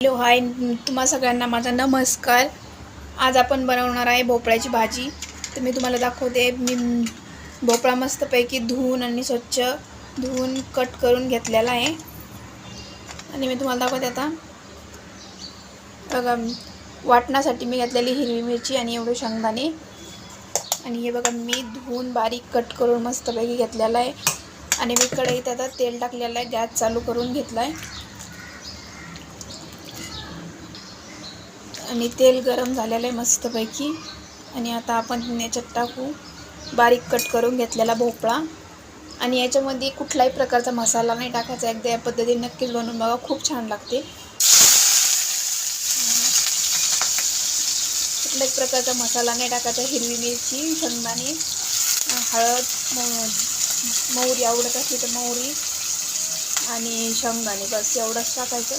Hello hi. तुम्हा सगळ्यांना माझा नमस्कार. आज आपण बनवणार आहे भोपळ्याची भाजी. तर मी तुम्हाला दाखवते. मी भोपळा मस्तपैकी धुवून आणि स्वच्छ धुवून कट करून घेतलेला आहे. आणि मी तुम्हाला दाखवते आता. बघा वाटण्यासाठी मी घेतलेली हिरवी मिरची आणि एवढे शेंगदाणे. आणि हे बघा मी धुवून बारीक कट करून मस्तपैकी घेतलेला आहे. आणि मी कढईत आता तेल टाकलेलं आहे. गॅस चालू करून घेतला आहे आणि तेल गरम झालेलं आहे मस्तपैकी. आणि आता आपण याच्यात टाकू. बारीक कट करून घेतलेला भोपळा. आणि याच्यामध्ये कुठलाही प्रकारचा मसाला नाही टाकायचा. एकदा या पद्धतीने नक्कीच बनवून बघा. खूप छान लागते. कुठल्याच प्रकारचा मसाला नाही टाकायचा. हिरवी मिरची शेंगदाणे हळद मोहरी आवडत असली तर मोहरी आणि शेंगदाणे. बस एवढंच टाकायचं.